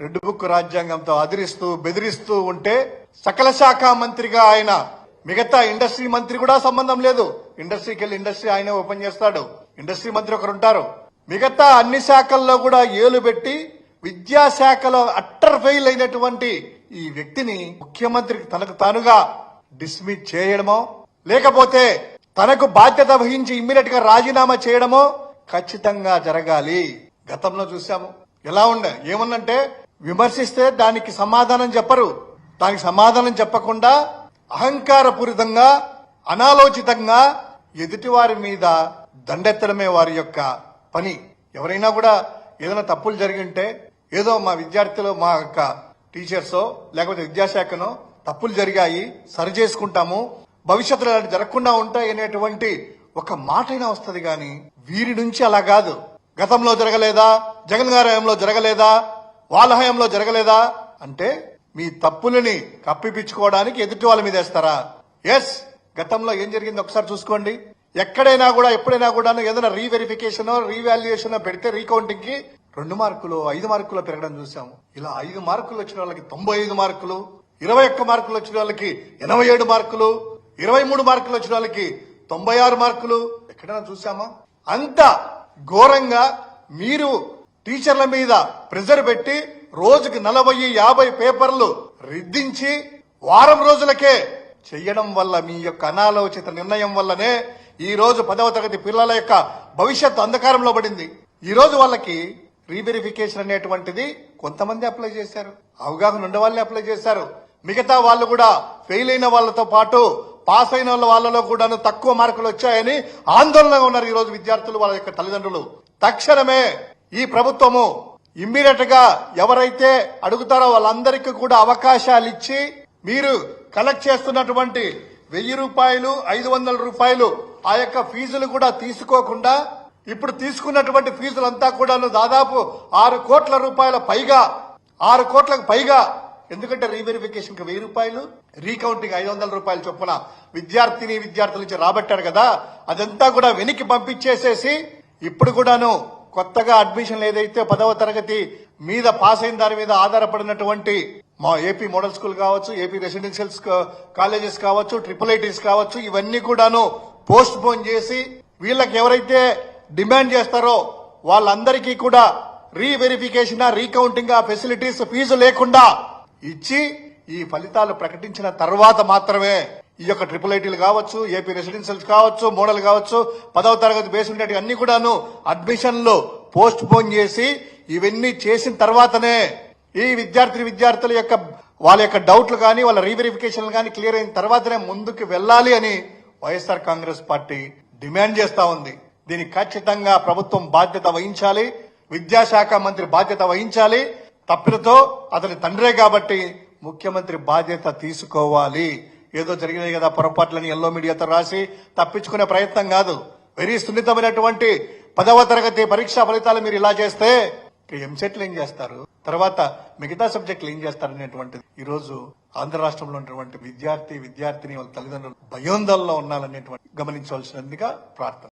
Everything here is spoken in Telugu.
రెడ్ బుక్ రాజ్యాంగంతో అదిరిస్తూ బెదిరిస్తూ ఉంటే సకల శాఖ మంత్రిగా ఆయన మిగతా ఇండస్ట్రీ మంత్రి కూడా సంబంధం లేదు. ఇండస్ట్రీకి వెళ్ళి ఇండస్ట్రీ ఆయన ఓపెన్ చేస్తాడు. ఇండస్ట్రీ మంత్రి ఒకరు ఉంటారు మిగతా అన్ని శాఖల్లో కూడా ఏలు పెట్టి విద్యాశాఖలో అట్టర్ ఫెయిల్ అయినటువంటి ఈ వ్యక్తిని ముఖ్యమంత్రికి తనకు తానుగా డిస్మిస్ చేయడమో లేకపోతే తనకు బాధ్యత వహించి ఇమ్మీడియట్గా రాజీనామా చేయడమో ఖచ్చితంగా జరగాలి. గతంలో చూసాము ఎలా ఉండే? ఏమన్నంటే విమర్శిస్తే దానికి సమాధానం చెప్పరు. దానికి సమాధానం చెప్పకుండా అహంకారపూరితంగా అనాలోచితంగా ఎదుటివారి మీద దండెత్తడమే వారి యొక్క పని. ఎవరైనా కూడా ఏదైనా తప్పులు జరిగింటే ఏదో మా విద్యార్థులు మా యొక్క టీచర్సో లేకపోతే విద్యాశాఖనో తప్పులు జరిగాయి సరి చేసుకుంటాము భవిష్యత్తులో అలాంటి జరగకుండా ఉంటాయి అనేటువంటి ఒక మాట అయినా వస్తుంది కానీ వీరి నుంచి అలా కాదు. గతంలో జరగలేదా? జగన్ గారి జరగలేదా? వాళ్ళ హయాంలో జరగలేదా? అంటే మీ తప్పులని కప్పిపించుకోవడానికి ఎదుటి వాళ్ళ మీద వేస్తారా? ఎస్ గతంలో ఏం జరిగింది ఒకసారి చూసుకోండి. ఎక్కడైనా కూడా ఎప్పుడైనా కూడా ఏదైనా రీవెరిఫికేషన్ రీవాల్యుయేషన్ పెడితే రీకౌంటింగ్కి రెండు మార్కులు ఐదు మార్కులు పెరగడం చూసాము ఇలా ఐదు మార్కులు వచ్చిన వాళ్ళకి తొంభై ఐదు మార్కులు ఇరవై ఒక్క మార్కులు వచ్చిన వాళ్ళకి ఎనభై ఏడు మార్కులు ఇరవై మూడు మార్కులు వచ్చిన వాళ్ళకి తొంభై ఆరు మార్కులు. ఎక్కడైనా చూసామా అంత ఘోరంగా మీరు టీచర్ల మీద ప్రెజర్ పెట్టి రోజుకి నలభై యాభై పేపర్లు రిద్దించి వారం రోజులకే చెయ్యడం వల్ల మీ యొక్క అనాలోచిత నిర్ణయం వల్లనే ఈ రోజు పదవ తరగతి పిల్లల యొక్క భవిష్యత్తు అంధకారంలో పడింది. ఈ రోజు వాళ్ళకి రీవెరిఫికేషన్ అనేటువంటిది కొంతమంది అప్లై చేశారు. అవగాహన ఉండే వాళ్ళే అప్లై చేశారు. మిగతా వాళ్ళు కూడా ఫెయిల్ అయిన వాళ్ళతో పాటు పాస్ అయిన వాళ్ళ వాళ్ళలో కూడా తక్కువ మార్కులు వచ్చాయని ఆందోళనగా ఉన్నారు ఈ రోజు విద్యార్థులు వాళ్ళ యొక్క తల్లిదండ్రులు. తక్షణమే ఈ ప్రభుత్వము ఇమ్మీడియట్గా ఎవరైతే అడుగుతారో వాళ్ళందరికీ కూడా అవకాశాలు ఇచ్చి మీరు కలెక్ట్ చేస్తున్నటువంటి వెయ్యి రూపాయలు ఐదు వందల రూపాయలు ఆ యొక్క ఫీజులు కూడా తీసుకోకుండా ఇప్పుడు తీసుకున్నటువంటి ఫీజులంతా కూడాను దాదాపు ఆరు కోట్ల రూపాయల పైగా ఆరు కోట్లకు పైగా ఎందుకంటే రీవెరిఫికేషన్కి వెయ్యి రూపాయలు రీకౌంటింగ్ ఐదు వందల రూపాయలు చొప్పున విద్యార్థిని విద్యార్థుల నుంచి రాబట్టారు కదా అదంతా కూడా వెనక్కి పంపించేసేసి ఇప్పుడు కూడాను కొత్తగా అడ్మిషన్లు ఏదైతే పదవ తరగతి మీద పాస్ అయిన దాని మీద ఆధారపడినటువంటి మా ఏపీ మోడల్ స్కూల్ కావచ్చు ఏపీ రెసిడెన్షియల్ కాలేజెస్ కావచ్చు ట్రిపుల్ ఐటీస్ కావచ్చు ఇవన్నీ కూడాను పోస్ట్ పోన్ చేసి వీళ్ళకి ఎవరైతే డిమాండ్ చేస్తారో వాళ్ళందరికీ కూడా రీవెరిఫికేషన్ రీకౌంటింగ్ ఆ ఫెసిలిటీస్ ఫీజు లేకుండా ఇచ్చి ఈ ఫలితాలు ప్రకటించిన తర్వాత మాత్రమే ఈ యొక్క ట్రిపుల్ ఐటీలు కావచ్చు ఏపీ రెసిడెన్షియల్స్ కావచ్చు మోడల్ కావచ్చు పదవ తరగతి బేస్ ఉండేటి అన్ని కూడాను అడ్మిషన్లు పోస్ట్ పోన్ చేసి ఇవన్నీ చేసిన తర్వాతనే ఈ విద్యార్థి విద్యార్థుల యొక్క వాళ్ళ యొక్క డౌట్లు కానీ వాళ్ళ రీవెరిఫికేషన్ కానీ క్లియర్ అయిన తర్వాతనే ముందుకు వెళ్ళాలి అని వైఎస్ఆర్ కాంగ్రెస్ పార్టీ డిమాండ్ చేస్తా ఉంది. దీనికి ఖచ్చితంగా ప్రభుత్వం బాధ్యత వహించాలి విద్యాశాఖ మంత్రి బాధ్యత వహించాలి. తప్పినతో అతని తండ్రే కాబట్టి ముఖ్యమంత్రి బాధ్యత తీసుకోవాలి. ఏదో జరిగినాయి కదా పొరపాట్లని ఎల్లో మీడియాతో రాసి తప్పించుకునే ప్రయత్నం కాదు. వెరీ సున్నితమైనటువంటి పదవ తరగతి పరీక్షా ఫలితాలు మీరు ఇలా చేస్తే ఎంసెట్లు ఏం చేస్తారు. తర్వాత మిగతా సబ్జెక్టులు ఏం చేస్తారు అనేటువంటిది. ఈ రోజు ఆంధ్ర రాష్ట్రంలో ఉన్నటువంటి విద్యార్థి విద్యార్థిని వాళ్ళ తల్లిదండ్రులు భయోందోళనలో ఉన్నారనేటువంటి గమనించవలసినందుగా ప్రార్థన.